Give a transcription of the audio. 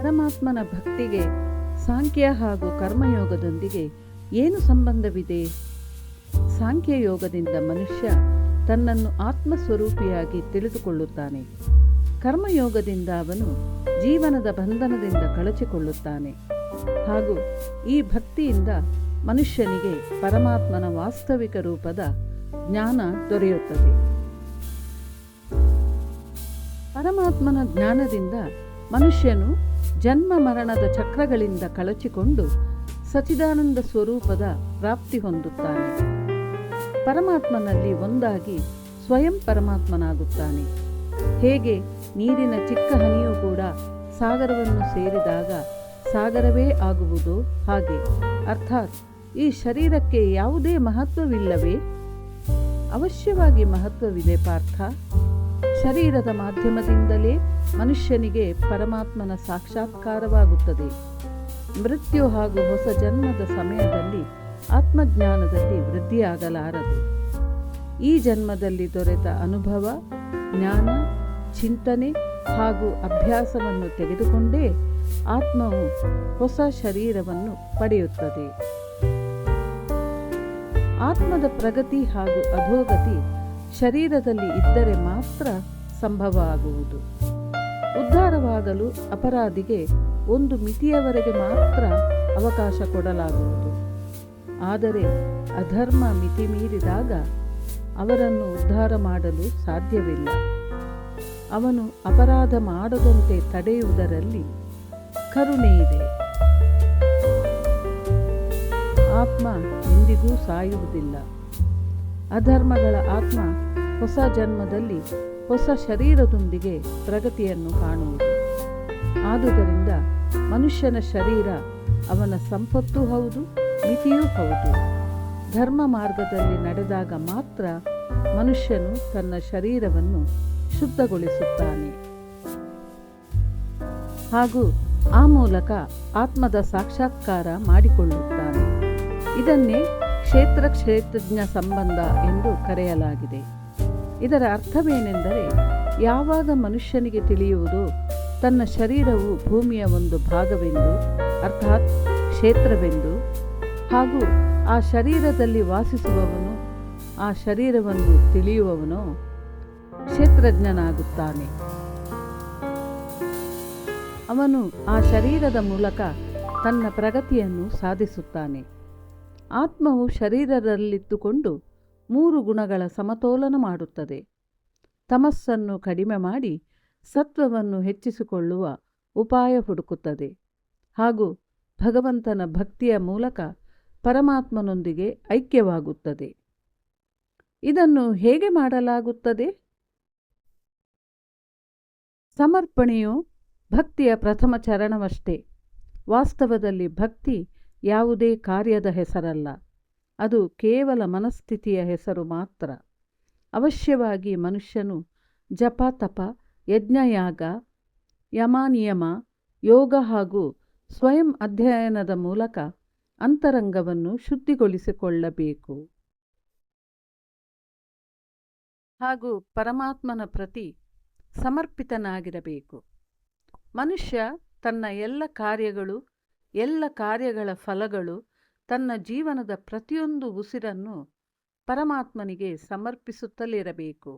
ಪರಮಾತ್ಮನ ಭಕ್ತಿಗೆ, ಸಾಂಖ್ಯ ಹಾಗೂ ಕರ್ಮಯೋಗದೊಂದಿಗೆ ಏನು ಸಂಬಂಧವಿದೆ? ಸಾಂಖ್ಯಯೋಗದಿಂದ ಮನುಷ್ಯ ತನ್ನನ್ನು ಆತ್ಮಸ್ವರೂಪಿಯಾಗಿ ತಿಳಿದುಕೊಳ್ಳುತ್ತಾನೆ. ಕರ್ಮಯೋಗದಿಂದ ಅವನು ಜೀವನದ ಬಂಧನದಿಂದ ಕಳಚಿಕೊಳ್ಳುತ್ತಾನೆ. ಹಾಗೂ ಈ ಭಕ್ತಿಯಿಂದ ಮನುಷ್ಯನಿಗೆ ಪರಮಾತ್ಮನ ವಾಸ್ತವಿಕ ರೂಪದ ಜ್ಞಾನ ದೊರೆಯುತ್ತದೆ. ಪರಮಾತ್ಮನ ಜ್ಞಾನದಿಂದ ಮನುಷ್ಯನು ಜನ್ಮ ಮರಣದ ಚಕ್ರಗಳಿಂದ ಕಳಚಿಕೊಂಡು ಸಚಿದಾನಂದ ಸ್ವರೂಪದ ಪ್ರಾಪ್ತಿ ಹೊಂದುತ್ತಾನೆ. ಪರಮಾತ್ಮನಲ್ಲಿ ಒಂದಾಗಿ ಸ್ವಯಂ ಪರಮಾತ್ಮನಾಗುತ್ತಾನೆ. ಹೇಗೆ? ನೀರಿನ ಚಿಕ್ಕ ಹನಿಯೂ ಕೂಡ ಸಾಗರವನ್ನು ಸೇರಿದಾಗ ಸಾಗರವೇ ಆಗುವುದು ಹಾಗೆ. ಅರ್ಥಾತ್ ಈ ಶರೀರಕ್ಕೆ ಯಾವುದೇ ಮಹತ್ವವಿಲ್ಲವೇ? ಅವಶ್ಯವಾಗಿ ಮಹತ್ವವಿದೆ ಪಾರ್ಥ. ಶರೀರದ ಮಾಧ್ಯಮದಿಂದಲೇ ಮನುಷ್ಯನಿಗೆ ಪರಮಾತ್ಮನ ಸಾಕ್ಷಾತ್ಕಾರವಾಗುತ್ತದೆ. ಮೃತ್ಯು ಹಾಗೂ ಹೊಸ ಜನ್ಮದ ಸಮಯದಲ್ಲಿ ಆತ್ಮಜ್ಞಾನದಲ್ಲಿ ವೃದ್ಧಿಯಾಗಲಾರದು. ಈ ಜನ್ಮದಲ್ಲಿ ದೊರೆತ ಅನುಭವ, ಜ್ಞಾನ, ಚಿಂತನೆ ಹಾಗೂ ಅಭ್ಯಾಸವನ್ನು ತೆಗೆದುಕೊಂಡೇ ಆತ್ಮವು ಹೊಸ ಶರೀರವನ್ನು ಪಡೆಯುತ್ತದೆ. ಆತ್ಮದ ಪ್ರಗತಿ ಹಾಗೂ ಅಧೋಗತಿ ಶರೀರದಲ್ಲಿ ಇದ್ದರೆ ಮಾತ್ರ ಸಂಭವ ಆಗುವುದು. ಉದ್ಧಾರವಾಗಲು ಅಪರಾಧಿಗೆ ಒಂದು ಮಿತಿಯವರೆಗೆ ಮಾತ್ರ ಅವಕಾಶ ಕೊಡಲಾಗುವುದು. ಆದರೆ ಅಧರ್ಮ ಮಿತಿ ಮೀರಿದಾಗ ಅವರನ್ನು ಉದ್ಧಾರ ಮಾಡಲು ಸಾಧ್ಯವಿಲ್ಲ. ಅವನು ಅಪರಾಧ ಮಾಡದಂತೆ ತಡೆಯುವುದರಲ್ಲಿ ಕರುಣೆ ಇದೆ. ಆತ್ಮ ಎಂದಿಗೂ ಸಾಯುವುದಿಲ್ಲ. ಅಧರ್ಮಗಳ ಆತ್ಮ ಹೊಸ ಜನ್ಮದಲ್ಲಿ ಹೊಸ ಶರೀರದೊಂದಿಗೆ ಪ್ರಗತಿಯನ್ನು ಕಾಣುವುದು. ಆದುದರಿಂದ ಮನುಷ್ಯನ ಶರೀರ ಅವನ ಸಂಪತ್ತೂ ಹೌದು, ಮಿತಿಯೂ ಹೌದು. ಧರ್ಮ ಮಾರ್ಗದಲ್ಲಿ ನಡೆದಾಗ ಮಾತ್ರ ಮನುಷ್ಯನು ತನ್ನ ಶರೀರವನ್ನು ಶುದ್ಧಗೊಳಿಸುತ್ತಾನೆ. ಹಾಗೂ ಆ ಮೂಲಕ ಆತ್ಮದ ಸಾಕ್ಷಾತ್ಕಾರ ಮಾಡಿಕೊಳ್ಳುತ್ತಾನೆ. ಇದನ್ನೇ ಕ್ಷೇತ್ರ ಕ್ಷೇತ್ರಜ್ಞ ಸಂಬಂಧ ಎಂದು ಕರೆಯಲಾಗಿದೆ. ಇದರ ಅರ್ಥವೇನೆಂದರೆ ಯಾವಾಗ ಮನುಷ್ಯನಿಗೆ ತಿಳಿಯುವುದು ತನ್ನ ಶರೀರವು ಭೂಮಿಯ ಒಂದು ಭಾಗವೆಂದು, ಅರ್ಥಾತ್ ಕ್ಷೇತ್ರವೆಂದು, ಹಾಗೂ ಆ ಶರೀರದಲ್ಲಿ ವಾಸಿಸುವವನು, ಆ ಶರೀರವನ್ನು ತಿಳಿಯುವವನು ಕ್ಷೇತ್ರಜ್ಞನಾಗುತ್ತಾನೆ. ಅವನು ಆ ಶರೀರದ ಮೂಲಕ ತನ್ನ ಪ್ರಗತಿಯನ್ನು ಸಾಧಿಸುತ್ತಾನೆ. ಆತ್ಮವು ಶರೀರದಲ್ಲಿದ್ದುಕೊಂಡು ಮೂರು ಗುಣಗಳ ಸಮತೋಲನ ಮಾಡುತ್ತದೆ. ತಮಸ್ಸನ್ನು ಕಡಿಮೆ ಮಾಡಿ ಸತ್ವವನ್ನು ಹೆಚ್ಚಿಸಿಕೊಳ್ಳುವ ಉಪಾಯ ಹುಡುಕುತ್ತದೆ. ಹಾಗೂ ಭಗವಂತನ ಭಕ್ತಿಯ ಮೂಲಕ ಪರಮಾತ್ಮನೊಂದಿಗೆ ಐಕ್ಯವಾಗುತ್ತದೆ. ಇದನ್ನು ಹೇಗೆ ಮಾಡಲಾಗುತ್ತದೆ? ಸಮರ್ಪಣೆಯು ಭಕ್ತಿಯ ಪ್ರಥಮ ಚರಣವಷ್ಟೇ. ವಾಸ್ತವದಲ್ಲಿ ಭಕ್ತಿ ಯಾವುದೇ ಕಾರ್ಯದ ಹೆಸರಲ್ಲ. ಅದು ಕೇವಲ ಮನಸ್ಥಿತಿಯ ಹೆಸರು ಮಾತ್ರ. ಅವಶ್ಯವಾಗಿ ಮನುಷ್ಯನು ಜಪ ತಪ, ಯಜ್ಞಯಾಗ, ಯಮನಿಯಮ, ಯೋಗ ಹಾಗೂ ಸ್ವಯಂ ಅಧ್ಯಯನದ ಮೂಲಕ ಅಂತರಂಗವನ್ನು ಶುದ್ಧಿಗೊಳಿಸಿಕೊಳ್ಳಬೇಕು. ಹಾಗೂ ಪರಮಾತ್ಮನ ಪ್ರತಿ ಸಮರ್ಪಿತನಾಗಿರಬೇಕು. ಮನುಷ್ಯ ತನ್ನ ಎಲ್ಲ ಕಾರ್ಯಗಳು ಎಲ್ಲ ಕಾರ್ಯಗಳ ಫಲಗಳು ತನ್ನ ಜೀವನದ ಪ್ರತಿಯೊಂದು ಉಸಿರನ್ನು ಪರಮಾತ್ಮನಿಗೆ ಸಮರ್ಪಿಸುತ್ತಲಿರಬೇಕು